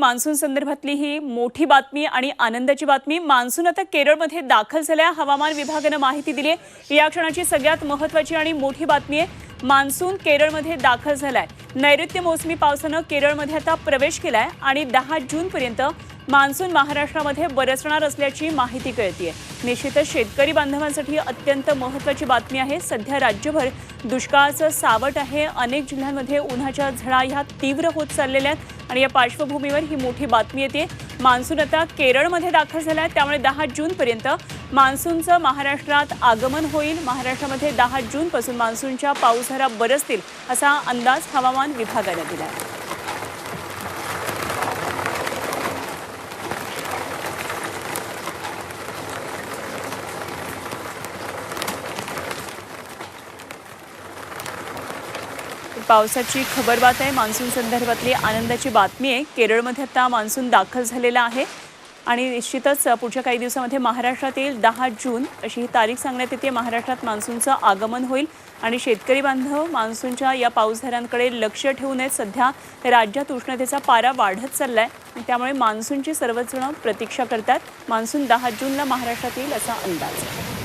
Monsoon संदर्भातली ही मोठी बातमी आणि आनंदाची बातमी. मान्सून आता केरळमध्ये दाखल झाल्या. हवामान विभागानं माहिती दिली आहे या क्षणाची सगळ्यात महत्त्वाची आणि मोठी बातमी आहे. मान्सून केरळमध्ये दाखल झालाय. नैऋत्य मोसमी पावसानं केरळमध्ये आता प्रवेश केलाय आणि दहा जूनपर्यंत मान्सून महाराष्ट्रामध्ये बरसणार असल्याची माहिती कळतीये. निश्चितच शेतकरी बांधवांसाठी अत्यंत महत्त्वाची बातमी आहे. सध्या राज्यभर दुष्काळाचं सावट आहे. अनेक जिल्ह्यांमध्ये उन्हाच्या झळा ह्या तीव्र होत चाललेल्या आहेत आणि या पार्श्वभूमीवर ही मोठी बातमी येते. मान्सून आता केरळमध्ये दाखल झाला आहे त्यामुळे दहा जूनपर्यंत मान्सूनचं महाराष्ट्रात आगमन होईल. महाराष्ट्रामध्ये दहा जूनपासून मान्सूनच्या पाऊसहरा बरसतील असा अंदाज हवामान विभागानं दिला आहे पावसाची खबरबात आहे. मान्सून संदर्भातली आनंदाची बातमी आहे. केरळमध्ये आता मान्सून दाखल झालेला आहे. आणि निश्चितच पुढच्या काही दिवसामध्ये महाराष्ट्रात येईल. दहा जून अशी ही तारीख सांगण्यात येते. महाराष्ट्रात मान्सूनचं आगमन होईल. आणि शेतकरी बांधव मान्सूनच्या या पाऊसधारांकडे लक्ष ठेवून आहेत सध्या राज्यात उष्णतेचा पारा वाढत चालला आहे त्यामुळे मान्सूनची सर्वजण प्रतीक्षा करतात. मान्सून दहा जूनला महाराष्ट्रात येईल असा अंदाज आहे.